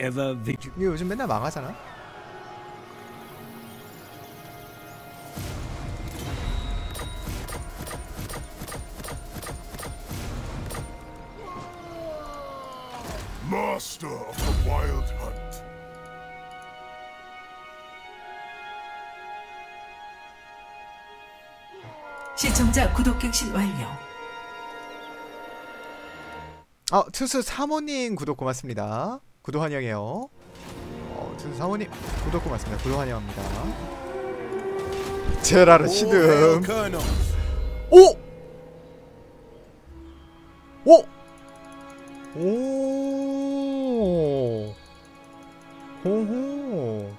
ever. 이게 요즘 맨날 망하잖아. Master of the Wild Hunt. 시청자 구독 갱신 완료. 어, 투수 사모님 구독 고맙습니다. 구독 환영해요. 어, 투수 사모님 구독 고맙습니다. 구독 환영합니다. 제라르 시듬. 오! 오! 오! 호호.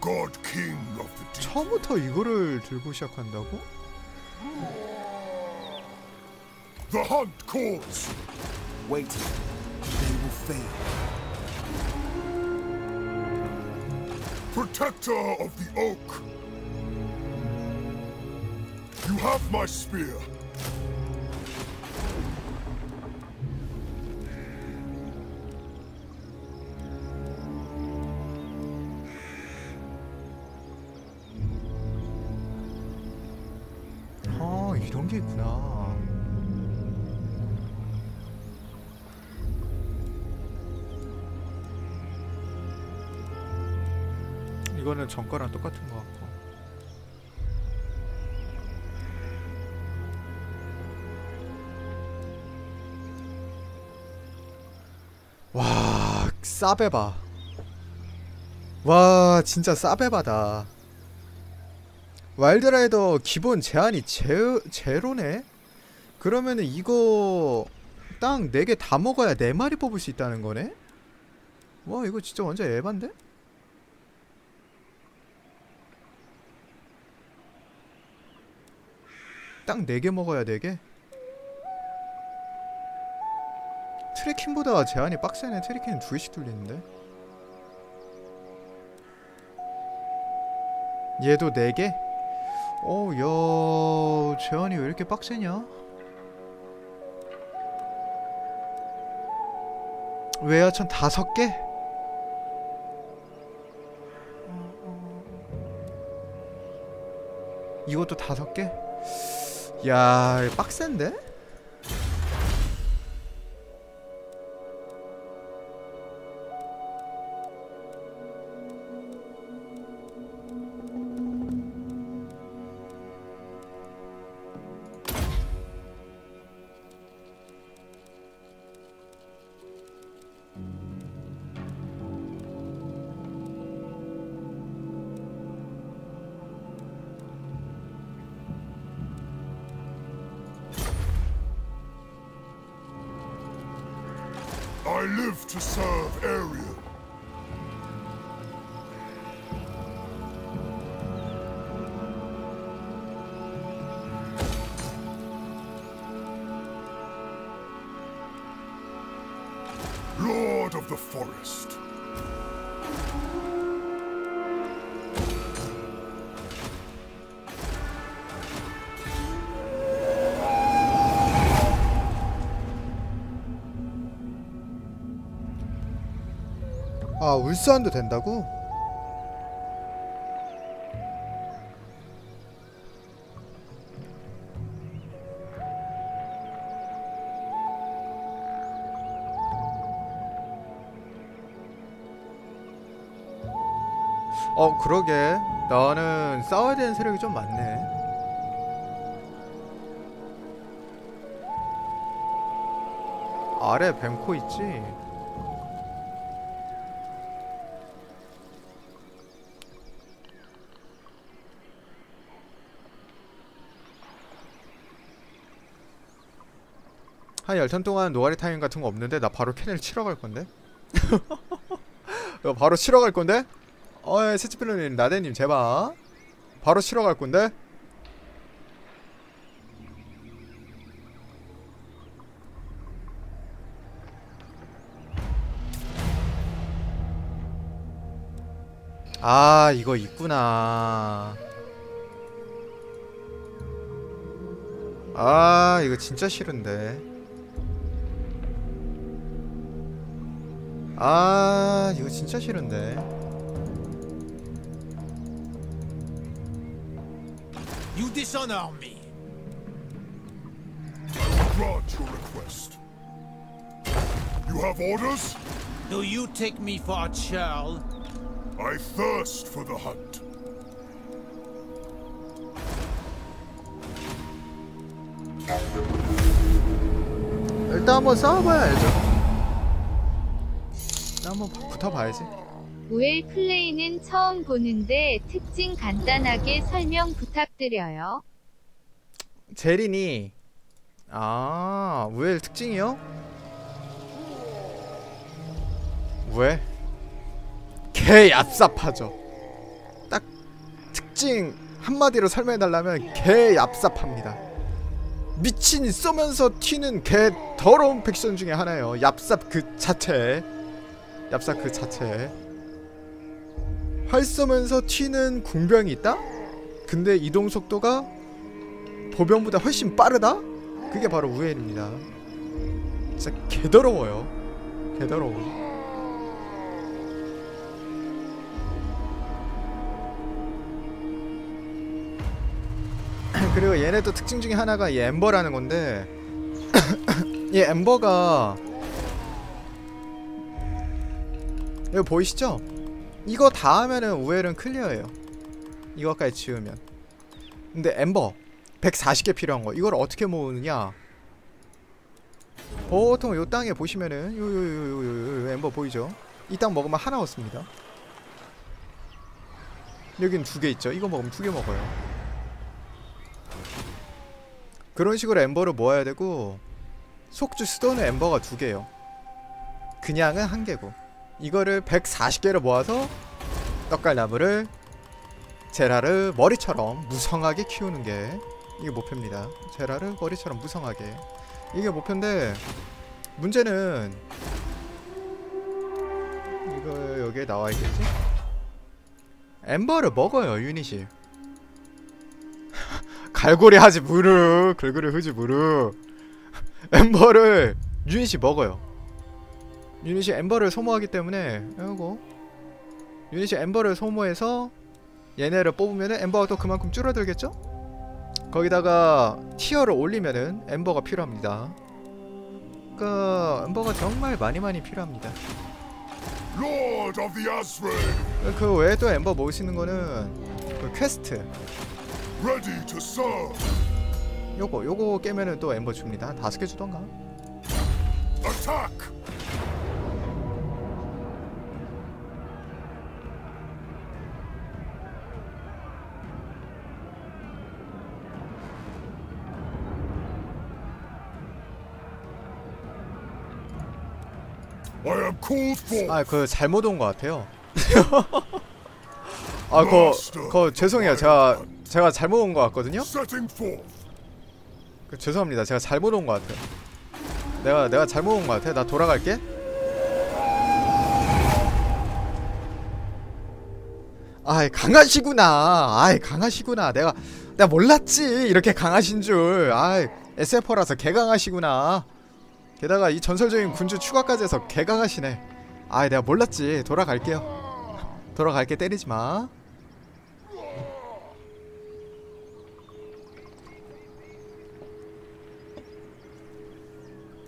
God King of the Deep. 처음부터 이거를 들고 시작한다고? The hunt calls. Wait. They will fail. Protector of the Oak. You have my spear. 이거는 전 거랑 똑같은 것 같고. 와, 싸베바. 와, 진짜 싸베바다. 와일드라이더 기본 제한이 제, 제로네? 그러면은 이거 땅 4개 다 먹어야 4마리 뽑을 수 있다는 거네? 와 이거 진짜 완전 에반데? 땅 4개 먹어야 4개? 트래킹보다 제한이 빡세네 트래킹은 2개씩 뚫리는데 얘도 4개? 어, 야, 제한이 왜 이렇게 빡세냐? 외야천 다섯 개? 이것도 다섯 개? 야, 빡센데? Live to serve Ariel. 아, 울산도 된다고? 어, 그러게. 나는 싸워야 되는 세력이 좀 많네. 아래 뱀코 있지? 한 열턴 동안 노가리 타임 같은 거 없는데 나 바로 캐넬 치러 갈 건데. 너 바로 치러 갈 건데? 어이 세치필로님 나대님 제발 바로 치러 갈 건데? 아 이거 있구나 아 이거 진짜 싫은데 아 이거 진짜 싫은데 You dishonor me. Grant your request. You have orders? Do you take me for a churl? I thirst for the hunt. 일단 한번 싸워봐야 알죠 일단 한번 붙어봐야지 우엘 플레이는 처음 보는데 특징 간단하게 설명 부탁드려요. 제린이 아 우엘 특징이요? 왜? 개 얍삽하죠 딱 특징 한마디로 설명해달라면 개 얍삽합니다 미친 쏘면서 튀는 개 더러운 팩션 중에 하나예요 얍삽 그 자체 얍삽 그 자체 활 쏘면서 튀는 궁병이 있다? 근데 이동 속도가 보병보다 훨씬 빠르다? 그게 바로 우엘입니다. 진짜 개더러워요. 개더러워. 그리고 얘네도 특징 중에 하나가 이 엠버라는 건데 이 엠버가 이거 보이시죠? 이거 다 하면은 우엘은 클리어예요. 이거까지 지으면. 근데 엠버 140개 필요한 거. 이걸 어떻게 모으느냐? 보통 요 땅에 보시면은 요요요요 요 엠버 보이죠? 이 땅 먹으면 하나 얻습니다. 여긴 두 개 있죠? 이거 먹으면 두 개 먹어요. 그런 식으로 엠버를 모아야 되고 속주 수도는 엠버가 두 개요. 그냥은 한 개고 이거를 140개를 모아서 떡갈나무를 제라를 머리처럼 무성하게 키우는 게 이게 목표입니다. 제라를 머리처럼 무성하게 이게 목표인데 문제는 이거 여기에 나와 있겠지? 엠버를 먹어요 유닛이 갈고리 하지 무르 글그리 흐지 무르 엠버를 유닛이 먹어요 유닛이 엠버를 소모하기 때문에 이거 유닛이 엠버를 소모해서 얘네를 뽑으면은 엠버가 또 그만큼 줄어들겠죠? 거기다가 티어를 올리면은 엠버가 필요합니다. 그러니까 엠버가 정말 많이 많이 필요합니다. 그 외에 또 엠버 모을 수 있는 거는 그 퀘스트. 요거 요거 깨면은 또 엠버 줍니다. 한 다섯 개 주던가. Attack! 아 그 잘못 온 것 같아요. 아그그 죄송해요. 제가 제가 잘못 온 것 같거든요. 그, 죄송합니다. 제가 잘못 온 것 같아요. 내가 내가 잘못 온 것 같아. 나 돌아갈게. 아이 강하시구나. 아이 강하시구나. 내가 내가 몰랐지. 이렇게 강하신 줄. 아이 SF라서 개 강하시구나. 게다가 이 전설적인 군주 추가까지 해서 개 강하시네. 아이 내가 몰랐지. 돌아갈게요. 돌아갈게 때리지 마.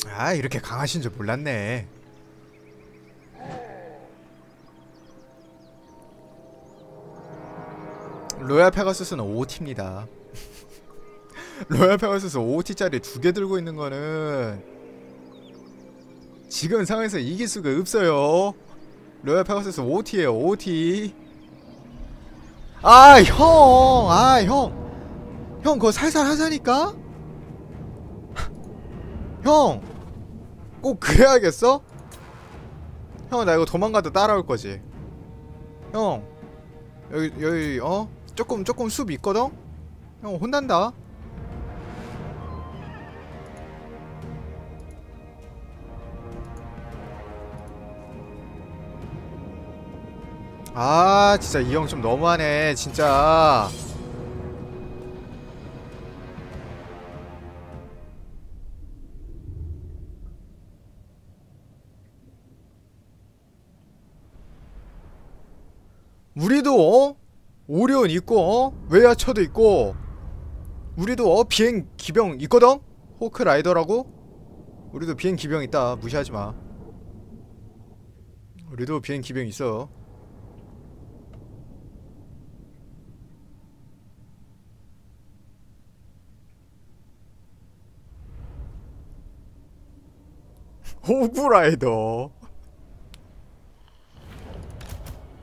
아 이렇게 강하신 줄 몰랐네. 로얄 페가수스는 5T입니다. 로얄 페가수스 5T짜리 두 개 들고 있는 거는 지금 상황에서 이길 수가 없어요. 로얄 페가수스 5T예요. 5T. 아 형, 아 형, 형 그거 살살 하자니까. 형, 꼭 그래야겠어? 형 나 이거 도망가도 따라올 거지. 형, 여기 여기 어 조금 조금 숲 있거든. 형 혼난다. 아 진짜 이 형 좀 너무하네 진짜 우리도 어? 오리온 있고 어? 웨아처도 있고 우리도 어 비행 기병 있거든? 호크 라이더라고? 우리도 비행 기병 있다 무시하지 마. 우리도 비행 기병 있어. 호크 라이더.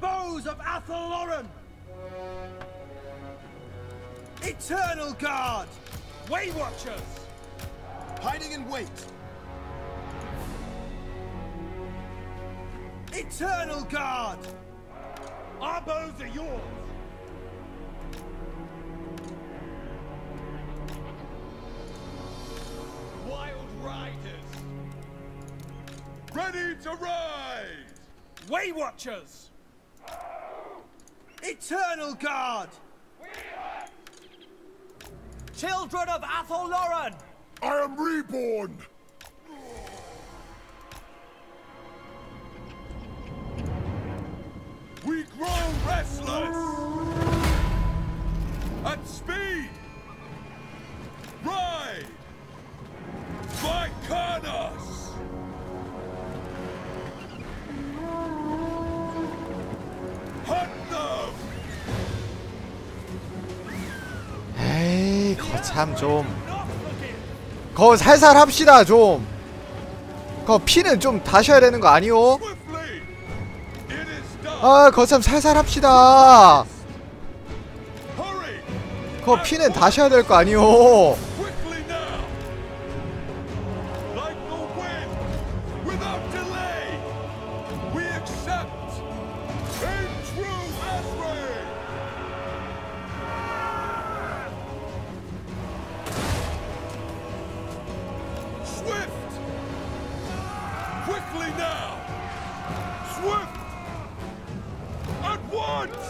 Foes of Athel Eternal Guard! Way Watchers! Hiding in wait! Eternal Guard! Our bows are yours! To ride! Way Watchers! Eternal Guard! Children of Athel Lauren! I am reborn! We grow restless! At speed! 참 좀. 거 살살 합시다 좀. 거 피는 좀 다셔야 되는 거 done! 아 거참 살살 합시다. 거 피는 다셔야 될 거 아니요? Quickly now! Swift! At once!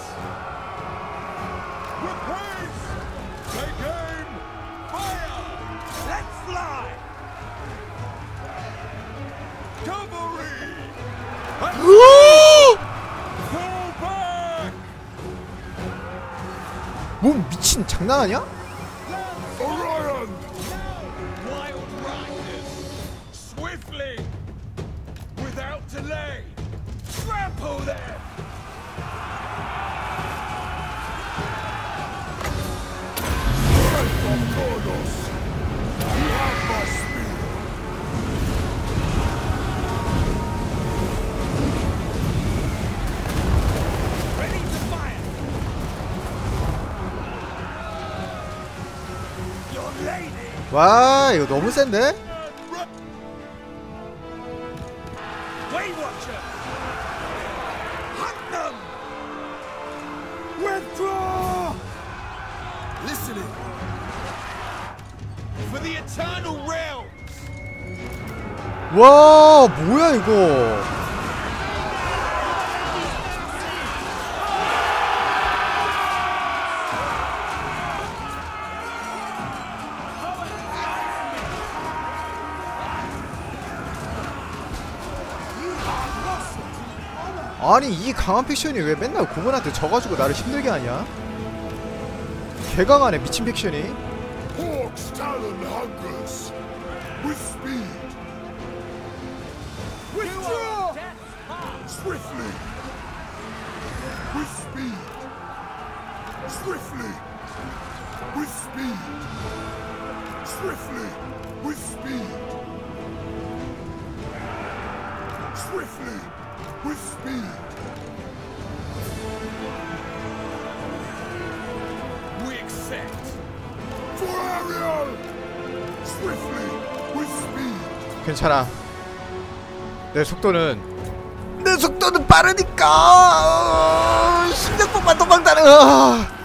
With haste! Take aim! Fire! Let's fly! Cavalry! 으! Fall back! 뭐 미친 장난하냐? Orion! 와 이거 너무 센데? 와 뭐야 이거? 아니 이 강한 팩션이 왜 맨날 고문한테 져가지고 나를 힘들게 하냐? 개강하네 미친 hungers! With speed! We accept! For Ariel! Swiftly! With speed! 괜찮아 내 속도는 내 속도는 빠르니까 16분만 도망다녀 Awaiting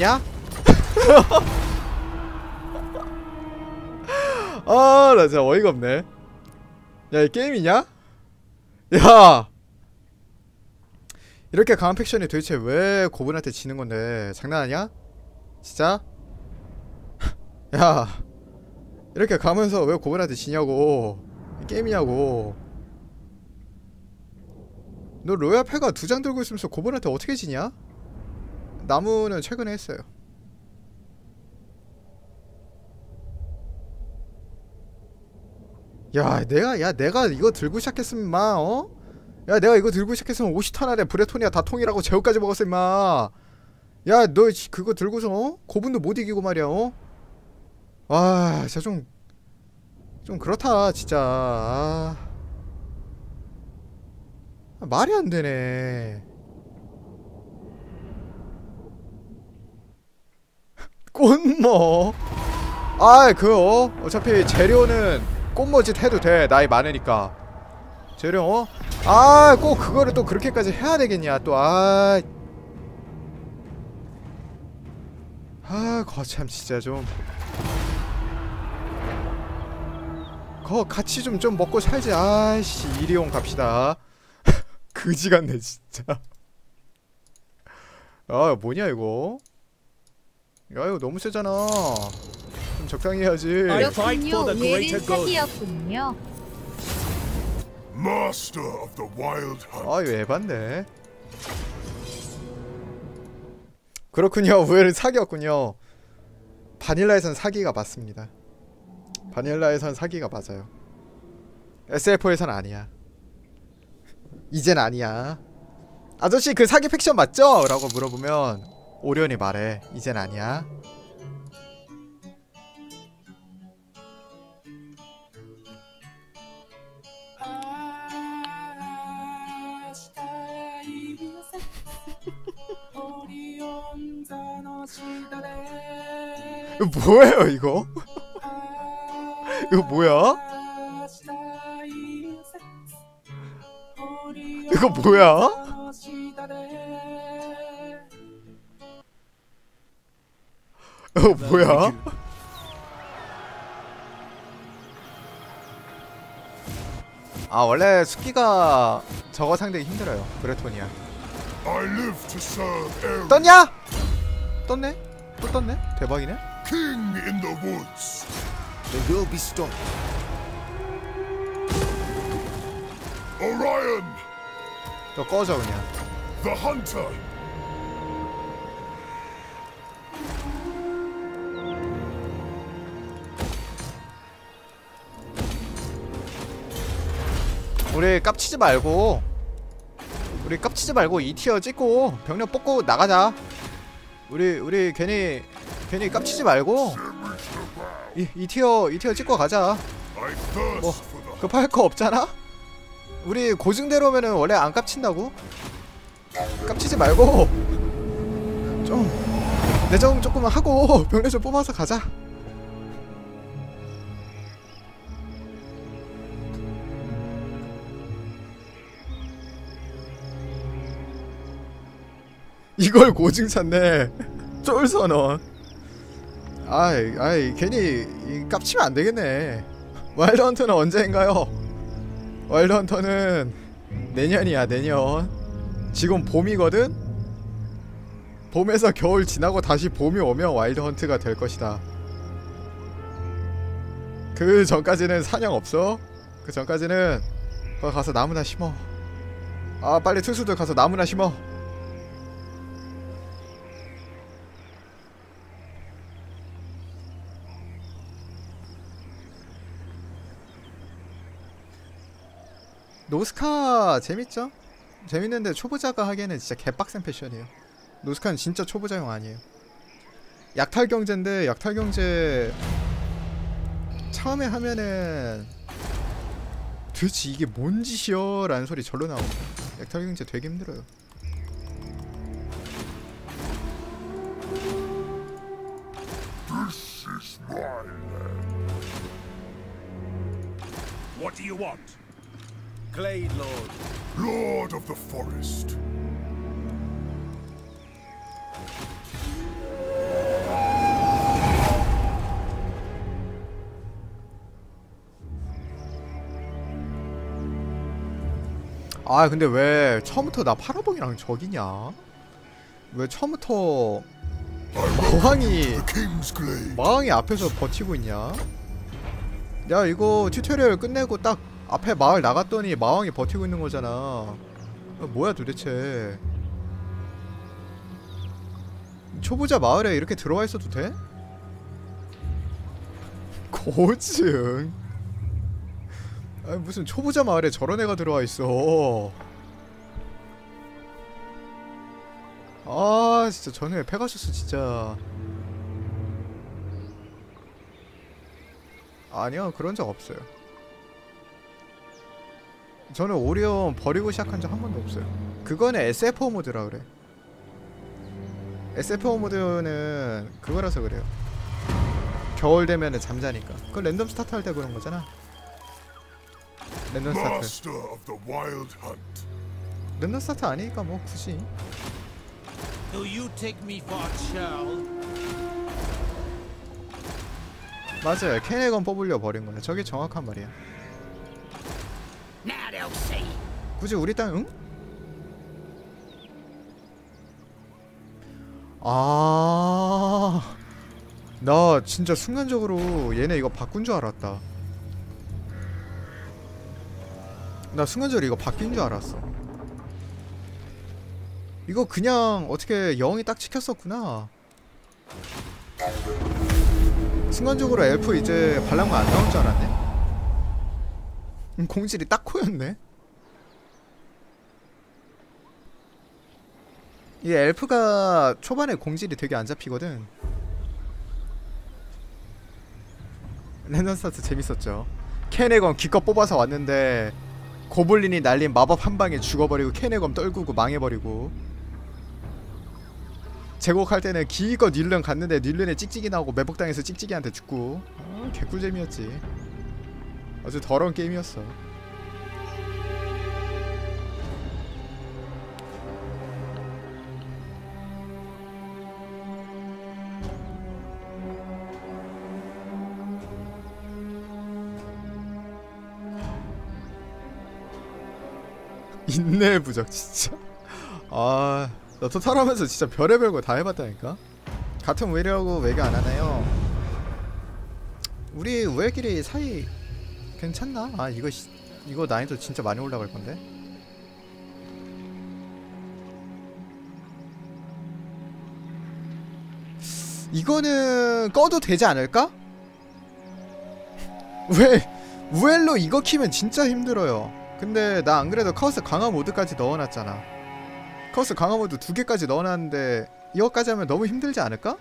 야 이게 게임이냐? 아 나 진짜 어이가 없네 야 이 게임이냐? 야 이렇게 강한 팩션이 도대체 왜 고분한테 지는 건데 장난하냐? 진짜? 야 이렇게 가면서 왜 고분한테 지냐고 게임이냐고 너 로얄 패가 두 장 들고 있으면서 고분한테 어떻게 지냐? 나무는 최근에 했어요 야 내가 야 내가 이거 들고 시작했으면 마 어? 야 내가 이거 들고 시작했으면 50턴 안에 브레토니아 다 통일하고 제우까지 먹었어 임마 야 너 그거 들고서 어? 고분도 못 이기고 말이야 어? 아 진짜 좀좀 그렇다 진짜 아. 아, 말이 안 되네 꽃모 아 그거 어차피 재료는 꽃모짓 해도 돼 나이 많으니까. 재료 어? 아 꼭 그거를 또 그렇게까지 해야 되겠냐 또아. 아 거참 진짜 좀. 거 같이 좀좀 먹고 살지. 아씨 일회용 갑시다. 그지 같네 진짜. 아 뭐냐 이거 야 이거 너무 세잖아 좀 적당히 해야지 I fight 그렇군요. for the 우엘은 greater good. 사기였군요. Master of the Wild Hunt. 아 이거 에반데 그렇군요 우열은 사기였군요 바닐라에선 사기가 맞습니다 바닐라에선 사기가 맞아요 SF4에선 아니야 이젠 아니야 아저씨 그 사기 팩션 맞죠? 라고 물어보면 오련이 말해 이젠 아니야 이거 뭐예요 이거? 이거 뭐야? 이거 뭐야? 뭐야? 아 원래 숙기가 저거 상대기 힘들어요 브레토니아 I live to serve Elm, 떴냐? 떴네? 또 떴네? 대박이네? king in the woods. They will be stopped. Orion, 너 꺼져 그냥 the hunter. 우리 깝치지 말고 우리 깝치지 말고 2티어 찍고 병력 뽑고 나가자 우리 우리 괜히 괜히 깝치지 말고 이 2티어 2티어 찍고 가자 뭐 급할 거 없잖아? 우리 고증대로면은 원래 안 깝친다고? 깝치지 말고 좀 내정 조금만 하고 병력 좀 뽑아서 가자 이걸 고증 찾네 쫄선언 아이 아이 괜히 이 깝치면 안 되겠네. 와일드 헌터는 언제인가요? 와일드 헌터는 내년이야 내년. 지금 봄이거든? 봄에서 겨울 지나고 다시 봄이 오면 와일드 헌트가 될 것이다. 그 전까지는 사냥 없어. 그 전까지는 가서 나무나 심어. 아 빨리 투수들 가서 나무나 심어 노스카 재밌죠? 재밌는데 초보자가 하기에는 진짜 개빡센 패션이에요. 노스카는 진짜 초보자용 아니에요. 약탈 경제인데 약탈 경제 처음에 하면은 도대체 이게 뭔 짓이여? 라는 소리 절로 나옵니다. 약탈 경제 되게 힘들어요. What do you want? Glade Lord. Lord of the forest. 아 근데 왜 처음부터 나 파라봉이랑 적이냐? 왜 처음부터 마왕이. 마왕이 앞에서 버티고 있냐? 야 이거 튜토리얼 끝내고 딱 앞에 마을 나갔더니 마왕이 버티고 있는 거잖아. 어, 뭐야 도대체? 초보자 마을에 이렇게 들어와 있어도 돼? 고증. 아니 무슨 초보자 마을에 저런 애가 들어와 있어. 아 진짜 전에 페가수스 진짜 아니요 그런 적 없어요. 저는 오리온 버리고 시작한 적 한 번도 없어요. 그거는 SFO 모드라 그래. SFO 모드는 그거라서 그래요. 겨울 되면은 잠자니까. 그건 랜덤 스타트 할 때 그런 거잖아. 랜덤 스타트. 랜덤 스타트 아니니까 뭐 굳이. Do you take me for a child? 맞아요. 케네건 뽑으려 버린 거야. 저게 정확한 말이야. 굳이 우리 땅 응? 아. 나 진짜 순간적으로 얘네 이거 바꾼 줄 알았다. 나 순간적으로 이거 바뀐 줄 알았어. 이거 그냥 어떻게 영이 딱 찍혔었구나. 순간적으로 엘프 이제 반란가 안 나올 줄 알았네. 음, 공질이 딱 코였네. 이 엘프가 초반에 공질이 되게 안 잡히거든. 랜덤 스타트 재밌었죠. 케네건 기껏 뽑아서 왔는데 고블린이 날린 마법 한 방에 죽어버리고 케네건 떨구고 망해버리고 제곡할 때는 기껏 닐른 갔는데 닐른에 찍찍이 나오고 매복당해서 찍찍이한테 죽고 아, 개꿀잼이었지. 아주 더러운 게임이었어. 인내 부적 진짜. 아, 나 토탈하면서 진짜 별의별 거 다 해봤다니까. 같은 우애라고 외교 안 하나요? 우리 우애끼리 사이 괜찮나? 아 이거 시- 이거 난이도 진짜 많이 올라갈 건데. 이거는 꺼도 되지 않을까? 왜 우엘로 이거 키면 진짜 힘들어요. 근데 나 안 그래도 카오스 강화 모드까지 넣어놨잖아. 카오스 강화 모드 두 개까지 넣어놨는데 이거까지 하면 너무 힘들지 않을까?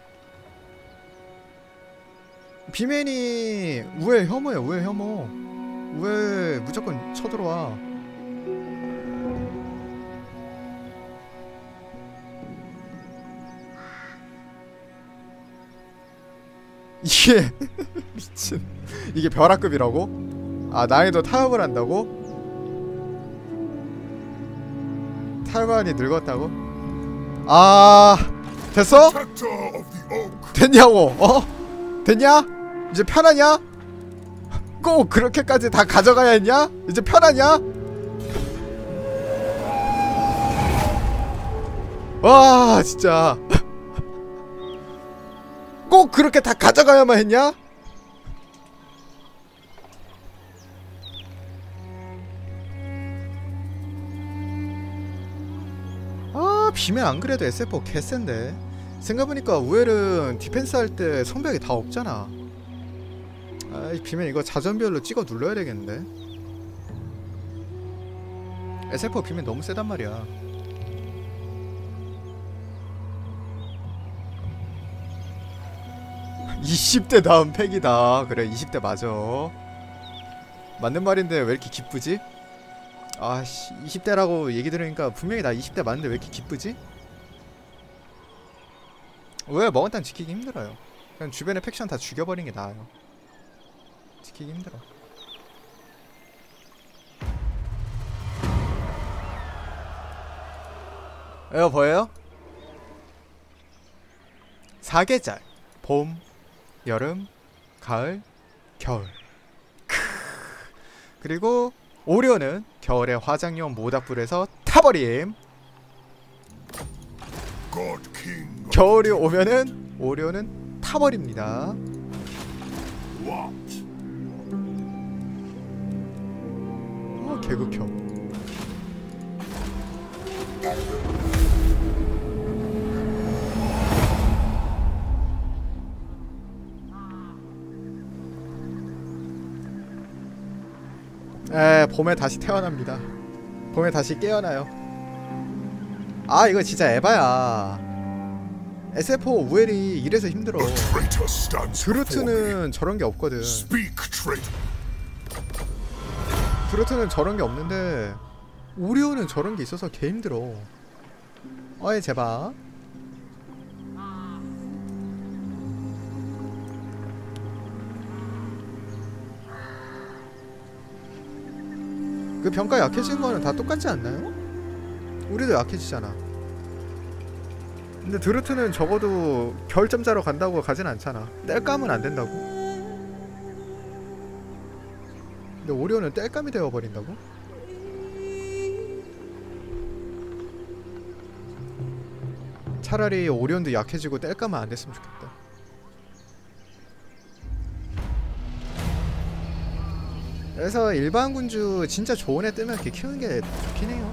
비맨이 우엘 혐오야 우엘 혐오. 우엘 무조건 쳐들어와. 이게 미친 이게 벼락급이라고? 아 난이도 타협을 한다고? 탈관이 늙었다고? 아 됐어? 됐냐고 어? 됐냐? 이제 편하냐? 꼭 그렇게까지 다 가져가야 했냐? 이제 편하냐? 와 진짜 꼭 그렇게 다 가져가야만 했냐? 비면 안 그래도 SF4 개센데. 생각해보니까 우엘은 디펜스 할 때 성벽이 다 없잖아. 아이 비면 이거 자전별로 찍어 눌러야 되겠는데. SF4 비면 너무 세단 말이야. 20대 다음 팩이다. 그래 20대 맞아. 맞는 말인데 왜 이렇게 기쁘지? 아씨 20대라고 얘기 들으니까 분명히 나 20대 맞는데 왜 이렇게 기쁘지? 왜 먹은 땅 지키기 힘들어요 그냥 주변의 팩션 다 죽여버리는 게 나아요 지키기 힘들어 이거 보여요? 사계절 봄, 여름, 가을, 겨울 크. 그리고 오리오는 겨울의 화장용 모닥불에서 타버림 겨울이 오면은 오리오는 타버립니다? 아 개극혐 봄에 다시 태어납니다 봄에 다시 깨어나요 아 이거 진짜 에바야 SF4 우엘이 이래서 힘들어. 드루트는 저런 게 없거든. 드루트는 저런 게 없는데 오리오는 저런 게 있어서 개 힘들어. 어이 제발. 그 병가 약해진 거는 다 똑같지 않나요? 우리도 약해지잖아. 근데 드루트는 적어도 결점자로 간다고 가진 않잖아. 뗄감은 안 된다고. 근데 오리오는 뗄감이 되어버린다고? 차라리 오리온도 약해지고 뗄감은 안 됐으면 좋겠다. 그래서 일반 군주 진짜 좋은 애 뜨면 이렇게 키우는 게 좋긴 해요.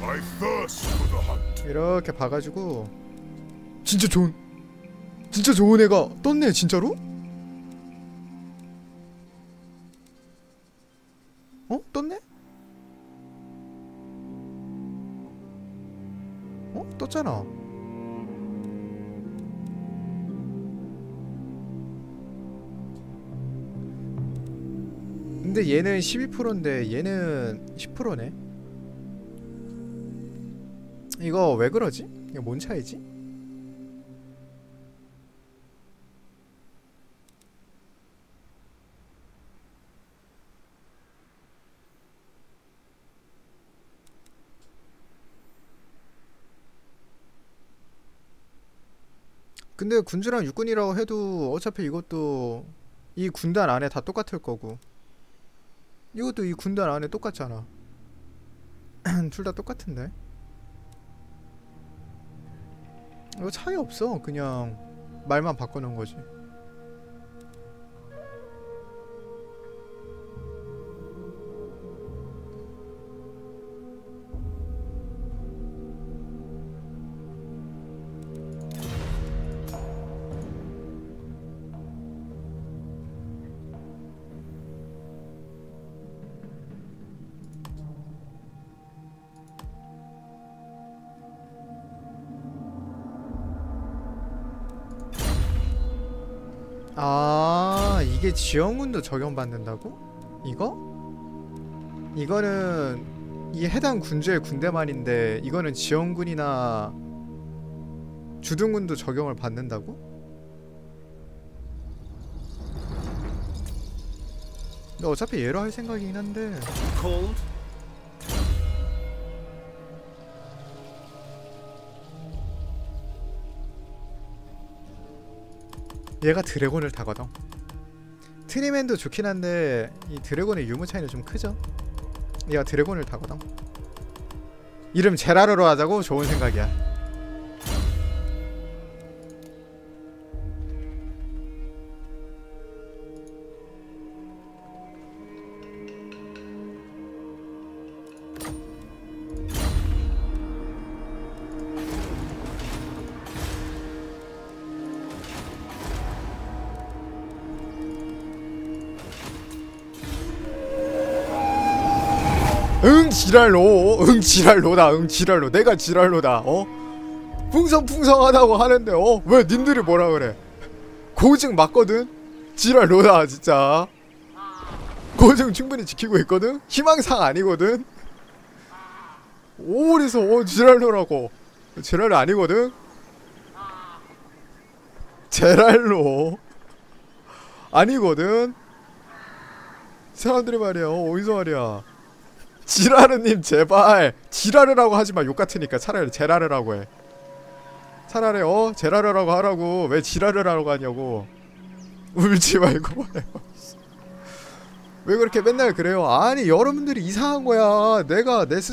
I thirst for the hunt. 이렇게 봐가지고 진짜 좋은 진짜 좋은 애가 떴네 진짜로? 얘는 12%인데 얘는 10%네 이거 왜 그러지? 이게 뭔 차이지? 근데 군주랑 육군이라고 해도 어차피 이것도 이 군단 안에 다 똑같을 거고 이것도 이 군단 안에 똑같잖아 둘 다 똑같은데 이거 차이 없어. 그냥 말만 바꾸는 거지. 아 이게 지원군도 적용받는다고? 이거? 이거는 이 해당 군주의 군대만인데 이거는 지원군이나 주둔군도 적용을 받는다고? 근데 어차피 얘로 할 생각이긴 한데 얘가 드래곤을 타거든. 트리맨도 좋긴 한데 이 드래곤의 유무 차이는 좀 크죠? 얘가 드래곤을 타거든. 이름 제라르로 하자고? 좋은 생각이야 응 지랄로 응 지랄로다 응 지랄로. 내가 지랄로다 어? 풍성풍성하다고 하는데 어? 왜 님들이 뭐라 그래? 고증 맞거든? 지랄로다 진짜. 고증 충분히 지키고 있거든? 희망상 아니거든? 오리서 어 지랄로라고. 지랄로 아니거든? 제랄로. 아니거든? 사람들이 말이야 어, 어디서 말이야 지라르님 제발. 지라르라고 하지마. 욕 같으니까 차라리 제라르라고 해. 차라리 어? 제라르라고 하라고. 왜 지라르라고 하냐고. 울지 말고 왜 그렇게 맨날 그래요? 아니 여러분들이 이상한 거야. 내가 내